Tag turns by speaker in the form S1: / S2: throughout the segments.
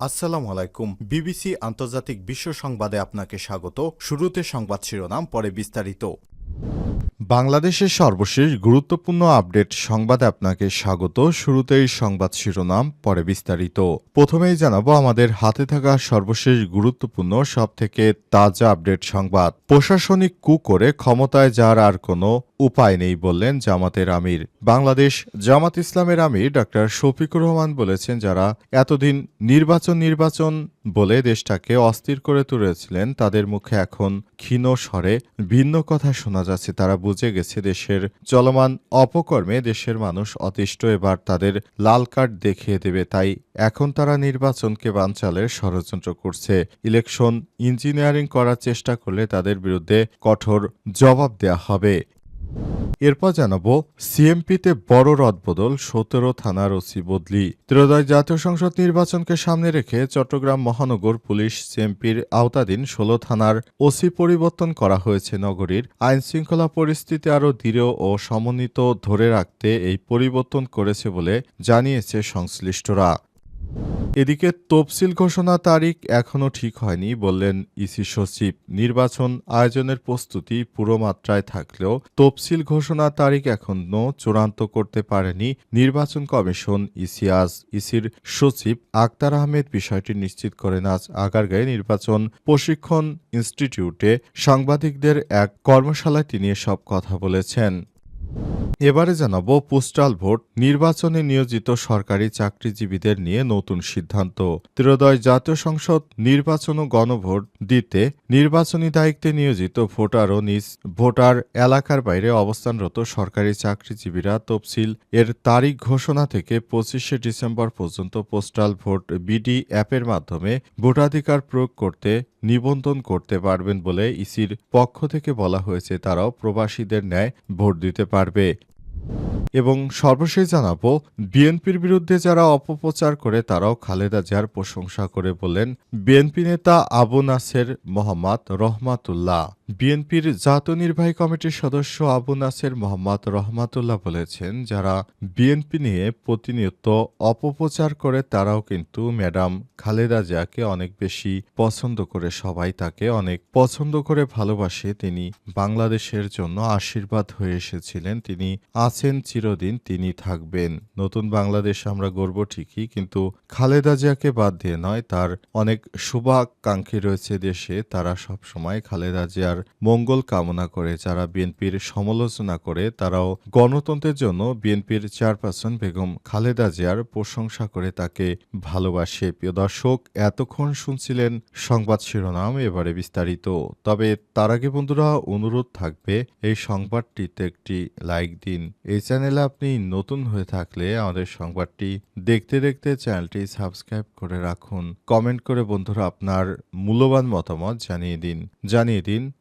S1: আসসালামু আলাইকুম। বিবিসি আন্তর্জাতিক বিশ্ব সংবাদে আপনাকে স্বাগত। শুরুতে সংবাদ শিরোনাম, পরে বিস্তারিত। বাংলাদেশের সর্বশেষ গুরুত্বপূর্ণ আপডেট সংবাদে আপনাকে স্বাগত। শুরুতেই সংবাদ শিরোনাম, পরে বিস্তারিত। প্রথমেই জানাব, আমাদের হাতে থাকা সর্বশেষ গুরুত্বপূর্ণ, সবথেকে তাজা আপডেট সংবাদ। প্রশাসনিক কু করে ক্ষমতায় যার আর কোনো উপায় নেই বললেন জামাতের আমির। বাংলাদেশ জামাত ইসলামের আমির ডক্টর শফিকুর রহমান বলেছেন, যারা এতদিন নির্বাচন নির্বাচন বলে দেশটাকে অস্থির করে তুলেছিলেন, তাদের মুখে এখন ক্ষীণ স্বরে ভিন্ন কথা শোনা যাচ্ছে। তারা বুঝে গেছে দেশের চলমান অপকর্মে দেশের মানুষ অতিষ্ঠ, এবার তাদের লাল কার্ড দেখিয়ে দেবে। তাই এখন তারা নির্বাচনকে বানচালের ষড়যন্ত্র করছে। ইলেকশন ইঞ্জিনিয়ারিং করার চেষ্টা করলে তাদের বিরুদ্ধে কঠোর জবাব দেয়া হবে। এরপর জানাব, সিএমপিতে বড় রদবদল সতেরো থানার ওসি বদলি। ত্রয়োদশ জাতীয় সংসদ নির্বাচনকে সামনে রেখে চট্টগ্রাম মহানগর পুলিশ সিএমপির আওতাধীন ষোলো থানার ওসি পরিবর্তন করা হয়েছে নগরীর। আইন শৃঙ্খলা পরিস্থিতি আরও দৃঢ় ও সমন্বিত ধরে রাখতে এই পরিবর্তন করেছে বলে জানিয়েছে সংশ্লিষ্টরা। এদিকে তফসিল ঘোষণা তারিখ এখনও ঠিক হয়নি বললেন ইসি সচিব। নির্বাচন আয়োজনের প্রস্তুতি পুরো মাত্রায় থাকলেও তফসিল ঘোষণা তারিখ এখনও চূড়ান্ত করতে পারেনি নির্বাচন কমিশন ইসিয়াজ। ইসির সচিব আক্তার আহমেদ বিষয়টি নিশ্চিত করেন আজ আগারগাঁয়ে নির্বাচন প্রশিক্ষণ ইনস্টিটিউটে সাংবাদিকদের এক কর্মশালায় তিনি সব কথা বলেছেন। এবারে জানাব, পোস্টাল ভোট নির্বাচনে নিয়োজিত সরকারি চাকরিজীবীদের নিয়ে নতুন সিদ্ধান্ত। ত্রয়োদশ জাতীয় সংসদ নির্বাচন ও গণভোট দিতে নির্বাচনী দায়িত্বে নিয়োজিত ভোটার ও নিজ ভোটার এলাকার বাইরে অবস্থানরত সরকারি চাকরিজীবীরা তফসিল এর তারিখ ঘোষণা থেকে পঁচিশে ডিসেম্বর পর্যন্ত পোস্টাল ভোট বিডি অ্যাপের মাধ্যমে ভোটাধিকার প্রয়োগ করতে নিবন্ধন করতে পারবেন বলে ইসির পক্ষ থেকে বলা হয়েছে, তারাও প্রবাসীদের ন্যায় ভোট দিতে পারবে। এবং সর্বশেষ জানাব, বিএনপির বিরুদ্ধে যারা অপপ্রচার করে, তারাও খালেদা জিয়ার প্রশংসা করে বলেন, বিএনপি নেতা আবু নাসের মোহাম্মদ রহমাতুল্লাহ। বিএনপির জাতীয় নির্বাহী কমিটির সদস্য আবু নাসের মোহাম্মদ রহমাতুল্লাহ বলেছেন, যারা বিএনপি নিয়ে প্রতিনিয়ত অপপ্রচার করে, তারাও কিন্তু ম্যাডাম খালেদা জিয়াকে অনেক বেশি পছন্দ করে, সবাই তাকে অনেক পছন্দ করে ভালোবাসে। তিনি বাংলাদেশের জন্য আশীর্বাদ হয়ে এসেছিলেন, তিনি আছেন চিরদিন, তিনি থাকবেন। নতুন বাংলাদেশ আমরা গর্ব ঠিকই, কিন্তু খালেদা জিয়াকে বাদ দিয়ে নয়, তার অনেক শুভাকাঙ্ক্ষী রয়েছে দেশে, তারা সব সময় খালেদা জিয়ার মঙ্গল কামনা করে, যারা বিএনপির সমালোচনা করে, তারাও গণতন্ত্রের জন্য বিএনপির চেয়ারপারসন বেগম খালেদা জিয়ার প্রশংসা করে তাকে ভালোবাসে। প্রিয় দর্শক, এতক্ষণ শুনছিলেন সংবাদ শিরোনাম, এবারে বিস্তারিত। তবে তার আগে বন্ধুরা, অনুরোধ থাকবে, এই সংবাদটিতে একটি লাইক দিন। এই চ্যানেলে আপনি নতুন হয়ে থাকলে আমাদের সংবাদটি দেখতে দেখতে চ্যানেলটি সাবস্ক্রাইব করে রাখুন। কমেন্ট করে বন্ধুরা আপনার মূল্যবান মতামত জানিয়ে দিন। জানিয়ে দিন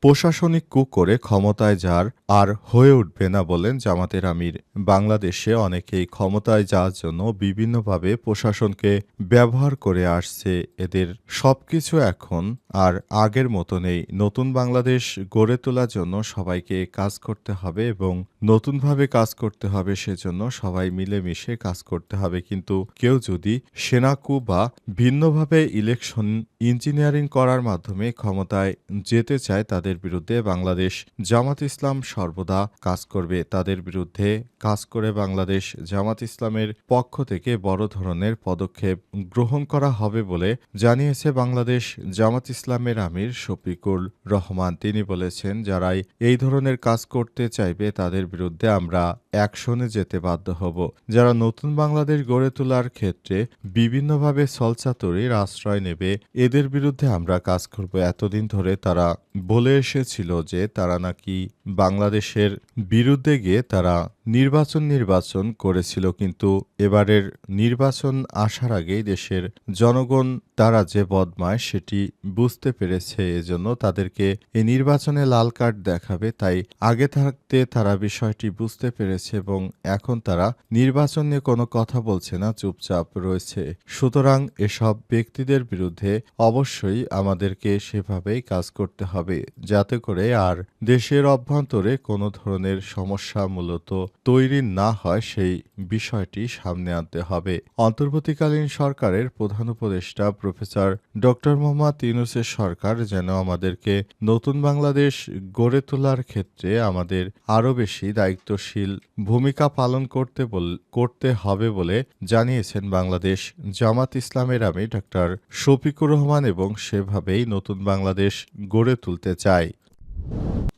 S1: প্রশাসনিক কু করে ক্ষমতায় যার আর হয়ে উঠবে না বলেন জামাতের আমির। বাংলাদেশে অনেকেই ক্ষমতায় যাওয়ার জন্য বিভিন্নভাবে প্রশাসনকে ব্যবহার করে আসছে। এদের সবকিছু এখন আর আগের মতো নেই নতুন বাংলাদেশ গড়ে তোলার জন্য সবাইকে কাজ করতে হবে এবং নতুনভাবে কাজ করতে হবে সেজন্য সবাই মিলেমিশে কাজ করতে হবে। কিন্তু কেউ যদি সেনাকু বা ভিন্নভাবে ইলেকশন ইঞ্জিনিয়ারিং করার মাধ্যমে ক্ষমতায় যেতে চায়, তাদের বিরুদ্ধে বাংলাদেশ জামাত ইসলাম সর্বদা কাজ করবে। তাদের বিরুদ্ধে কাজ করে বাংলাদেশ জামাত ইসলামের পক্ষ থেকে বড় ধরনের পদক্ষেপ গ্রহণ করা হবে বলে জানিয়েছে বাংলাদেশ জামাত ইসলামের আমির শফিকুল রহমান। তিনি বলেছেন, যারাই এই ধরনের কাজ করতে চাইবে, তাদের বিরুদ্ধে আমরা অ্যাকশনে যেতে বাধ্য হব। যারা নতুন বাংলাদেশ গড়ে তোলার ক্ষেত্রে বিভিন্নভাবে সলচাতুরির আশ্রয় নেবে, এদের বিরুদ্ধে আমরা কাজ করব। এতদিন ধরে তারা বলে এসেছিল যে তারা নাকি বাংলাদেশের বিরুদ্ধে গিয়ে তারা নির্বাচন নির্বাচন করেছিল, কিন্তু এবারের নির্বাচন আসার আগেই দেশের জনগণ তারা যে বদমায় সেটি বুঝতে পেরেছে, এজন্য তাদেরকে এই নির্বাচনে লাল কার্ড দেখাবে। তাই আগে থাকতে তারা বিষয়টি বুঝতে পেরেছে এবং এখন তারা নির্বাচন নিয়ে কোনো কথা বলছে না, চুপচাপ রয়েছে। সুতরাং এসব ব্যক্তিদের বিরুদ্ধে অবশ্যই আমাদেরকে সেভাবেই কাজ করতে হবে, যাতে করে আর দেশের অভ্যন্তরে কোনো ধরনের সমস্যা মূলত তৈরি না হয়, সেই বিষয়টি সামনে আনতে হবে। অন্তর্বর্তীকালীন সরকারের প্রধান উপদেষ্টা প্রফেসর ডক্টর মোহাম্মদ ইউনুসের সরকার যেন আমাদেরকে নতুন বাংলাদেশ গড়ে তোলার ক্ষেত্রে আমাদের আরও বেশি দায়িত্বশীল ভূমিকা পালন করতে করতে হবে বলে জানিয়েছেন বাংলাদেশ জামাত ইসলামের আমি ডক্টর শফিকুর রহমান এবং সেভাবেই নতুন বাংলাদেশ গড়ে তুলতে চায়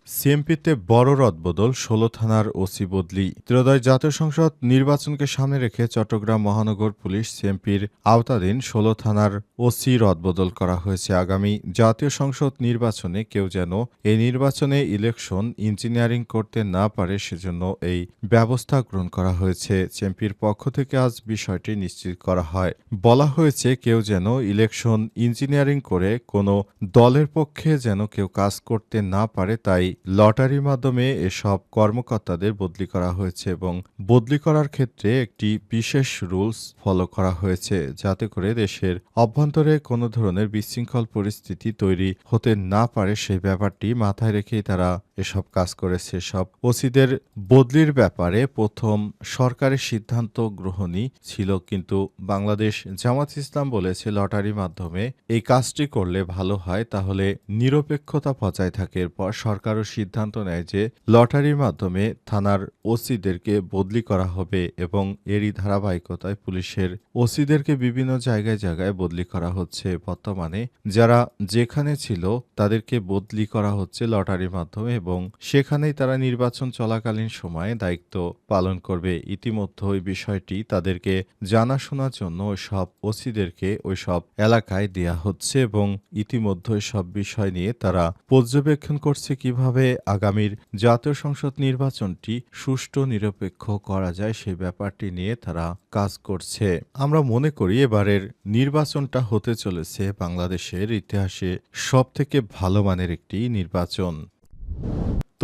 S1: সিএমপিতে বড় রদবদল ষোলো থানার ওসি বদলি। ত্রয়োদয় জাতীয় সংসদ নির্বাচনকে সামনে রেখে চট্টগ্রাম মহানগর পুলিশ সিএমপির আওতাধীন ষোলো থানার ওসি রদবদল করা হয়েছে। আগামী জাতীয় সংসদ নির্বাচনে কেউ যেন এই নির্বাচনে ইলেকশন ইঞ্জিনিয়ারিং করতে না পারে সেজন্য এই ব্যবস্থা গ্রহণ করা হয়েছে। সিএমপির পক্ষ থেকে আজ বিষয়টি নিশ্চিত করা হয়। বলা হয়েছে কেউ যেন ইলেকশন ইঞ্জিনিয়ারিং করে কোনো দলের পক্ষে যেন কেউ কাজ করতে না পারে, তাই লটারির মাধ্যমে এসব কর্মকর্তাদের বদলি করা হয়েছে এবং বদলি করার ক্ষেত্রে একটি বিশেষ রুলস ফলো করা হয়েছে যাতে করে দেশের অভ্যন্তরে কোনো ধরনের বিশৃঙ্খল পরিস্থিতি তৈরি হতে না পারে। সেই ব্যাপারটি মাথায় রেখেই তারা এসব কাজ করেছে সব ওসিদের বদলির ব্যাপারে প্রথম সরকারের সিদ্ধান্ত গ্রহণই ছিল, কিন্তু বাংলাদেশ জামাত ইসলাম বলেছে লটারির মাধ্যমে এই কাজটি করলে ভালো হয়, তাহলে নিরপেক্ষতা বজায় থাকে। এরপর সরকারও সিদ্ধান্ত নেয় যে লটারির মাধ্যমে থানার ওসিদেরকে বদলি করা হবে এবং এরই ধারাবাহিকতায় পুলিশের ওসিদেরকে বিভিন্ন জায়গায় জায়গায় বদলি করা হচ্ছে। বর্তমানে যারা যেখানে ছিল তাদেরকে বদলি করা হচ্ছে লটারির মাধ্যমে এবং সেখানেই তারা নির্বাচন চলাকালীন সময়ে দায়িত্ব পালন করবে। ইতিমধ্যে ওই বিষয়টি তাদেরকে জানাশোনার জন্য ওই সব ওসিদেরকে ওই সব এলাকায় দেয়া হচ্ছে এবং ইতিমধ্যে সব বিষয় নিয়ে তারা পর্যবেক্ষণ করছে কীভাবে আগামীর জাতীয় সংসদ নির্বাচনটি সুষ্ঠু, নিরপেক্ষ করা যায় সেই ব্যাপারটি নিয়ে তারা কাজ করছে। আমরা মনে করি এবারের নির্বাচনটা হতে চলেছে বাংলাদেশের ইতিহাসে সবথেকে ভালো মানের একটি নির্বাচন।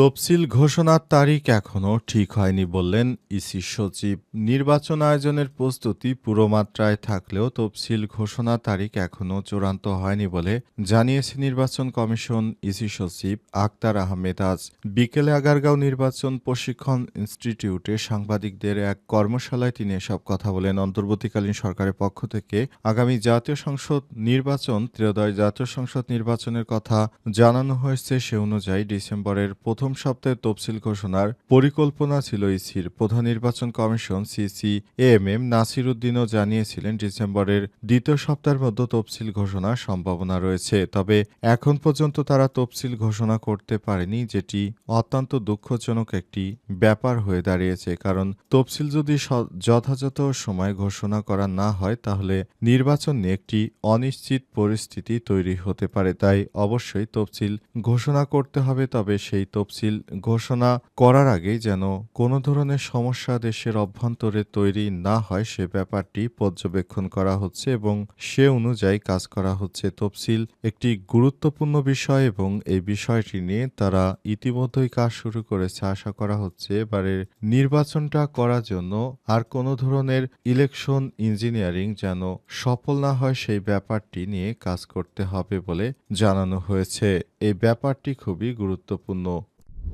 S1: তফসিল ঘোষণার তারিখ এখনও ঠিক হয়নি বললেন ইসি সচিব। নির্বাচন আয়োজনের প্রস্তুতি পুরো মাত্রায় থাকলেও তফসিল ঘোষণা তারিখ এখনও চূড়ান্ত হয়নি বলে জানিয়েছে নির্বাচন কমিশন ইসি সচিব আক্তার আহমেদ আজ। বিকেলে আগারগাঁও নির্বাচন প্রশিক্ষণ ইনস্টিটিউটে সাংবাদিকদের এক কর্মশালায় তিনি এসব কথা বলেন। অন্তর্বর্তীকালীন সরকারের পক্ষ থেকে আগামী জাতীয় সংসদ নির্বাচন ত্রয়োদয় জাতীয় সংসদ নির্বাচনের কথা জানানো হয়েছে। সে অনুযায়ী ডিসেম্বরের প্রথম সপ্তাহে তফসিল ঘোষণার পরিকল্পনা ছিল ইসির প্রধান নির্বাচন commission CC M M Nasir উদ্দিনও জানিয়েছিলেন, ডিসেম্বরের দ্বিতীয় সপ্তাহের মধ্যে তফসিল ঘোষণার সম্ভাবনা রয়েছে। তবে এখন পর্যন্ত তারা তফসিল ঘোষণা করতে পারেনি, যেটি অত্যন্ত দুঃখজনক একটি ব্যাপার হয়ে দাঁড়িয়েছে। কারণ তফসিল যদি যথাযথ সময় ঘোষণা করা না হয়, তাহলে নির্বাচন নিয়ে একটি অনিশ্চিত পরিস্থিতি তৈরি হতে পারে। তাই অবশ্যই তফসিল ঘোষণা করতে হবে, তবে সেই তফসিল ঘোষণা করার আগেই যেন কোনো ধরনের সমস্যা দেশের অভ্যন্তরে তৈরি না হয়, সে ব্যাপারটি পর্যবেক্ষণ করা হচ্ছে এবং সে অনুযায়ী কাজ করা হচ্ছে। তফসিল একটি গুরুত্বপূর্ণ বিষয় এবং এই বিষয়টি নিয়ে তারা ইতিমধ্যেই কাজ শুরু করেছে। আশা করা হচ্ছে এবারের নির্বাচনটা করার জন্য আর কোনো ধরনের ইলেকশন ইঞ্জিনিয়ারিং যেন সফল না হয়, সেই ব্যাপারটি নিয়ে কাজ করতে হবে বলে জানানো হয়েছে। এই ব্যাপারটি খুবই গুরুত্বপূর্ণ।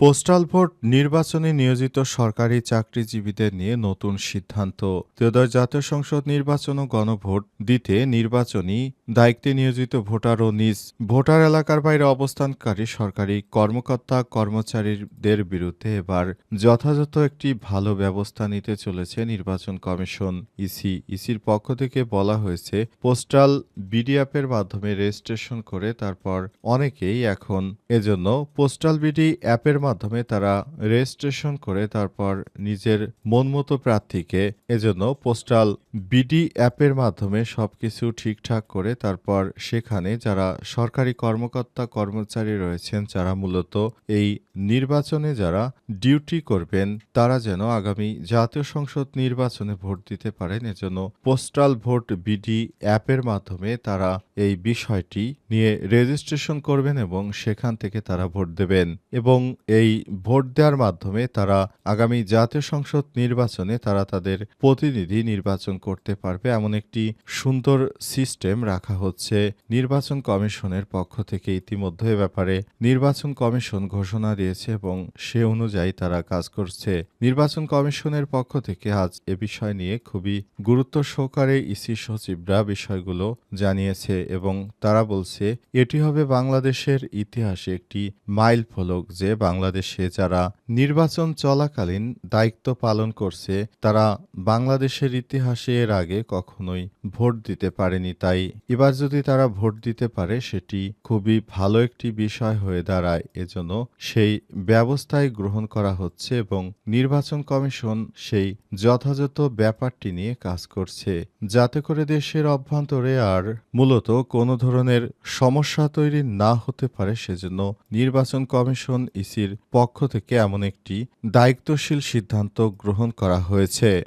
S1: পোস্টাল ভোট নির্বাচনে নিয়োজিত সরকারি চাকরিজীবীদের নিয়ে নতুন সিদ্ধান্ত। ত্রয়োদশ জাতীয় সংসদ নির্বাচন ও গণভোট দিতে নির্বাচনী দায়িত্বে নিয়োজিত ভোটার ও নিজ ভোটার এলাকার বাইরে অবস্থানকারী সরকারি কর্মকর্তা কর্মচারীদের বিরুদ্ধে এবার যথাযথ একটি ভালো ব্যবস্থা নিতে চলেছে নির্বাচন কমিশন। ইসি, ইসির পক্ষ থেকে বলা হয়েছে, পোস্টাল বিডিঅ্যাপের মাধ্যমে রেজিস্ট্রেশন করে তারপর অনেকেই এখন এজন্য পোস্টাল বিডি অ্যাপের মাধ্যমে তারা রেজিস্ট্রেশন করে তারপর নিজের মন মতো প্রার্থীকে এজন্য পোস্টাল বিডি অ্যাপের মাধ্যমে সবকিছু ঠিকঠাক করে তারপর সেখানে যারা সরকারি কর্মকর্তা কর্মচারী রয়েছেন, যারা মূলত এই নির্বাচনে যারা ডিউটি করবেন, তারা যেন আগামী জাতীয় সংসদ নির্বাচনে ভোট দিতে পারেন। এজন্য পোস্টাল ভোট বিডি অ্যাপের মাধ্যমে তারা এই বিষয়টি নিয়ে রেজিস্ট্রেশন করবেন এবং সেখান থেকে তারা ভোট দেবেন। এবং এই ভোট দেওয়ার মাধ্যমে তারা আগামী জাতীয় সংসদ নির্বাচনে তারা তাদের প্রতিনিধি নির্বাচন করতে পারবে। এমন একটি সুন্দর সিস্টেম রাখা হচ্ছে নির্বাচন কমিশনের পক্ষ থেকে। ইতিমধ্যে ব্যাপারে নির্বাচন কমিশন ঘোষণা দিয়েছে এবং সে অনুযায়ী তারা কাজ করছে। নির্বাচন কমিশনের পক্ষ থেকে আজ এ বিষয় নিয়ে খুবই গুরুত্ব সহকারে ইসি সচিবরা বিষয়গুলো জানিয়েছে এবং তারা বলছে, এটি হবে বাংলাদেশের ইতিহাসে একটি মাইল ফলক যে বাংলাদেশে যারা নির্বাচন চলাকালীন দায়িত্ব পালন করছে, তারা বাংলাদেশের ইতিহাসে এর আগে কখনোই ভোট দিতে পারেনি। তাই এবার যদি তারা ভোট দিতে পারে, সেটি খুবই ভালো একটি বিষয় হয়ে দাঁড়ায়। এজন্য সেই ব্যবস্থায় গ্রহণ করা হচ্ছে এবং নির্বাচন কমিশন সেই যথাযথ ব্যাপারটি নিয়ে কাজ করছে। যাতে করে দেশের অভ্যন্তরে আর মূলত কোনো ধরনের সমস্যা তৈরি না হতে পারে, সেজন্য নির্বাচন কমিশন ইসির পক্ষ থেকে এমন একটি দায়িত্বশীল সিদ্ধান্ত গ্রহণ করা হয়েছে।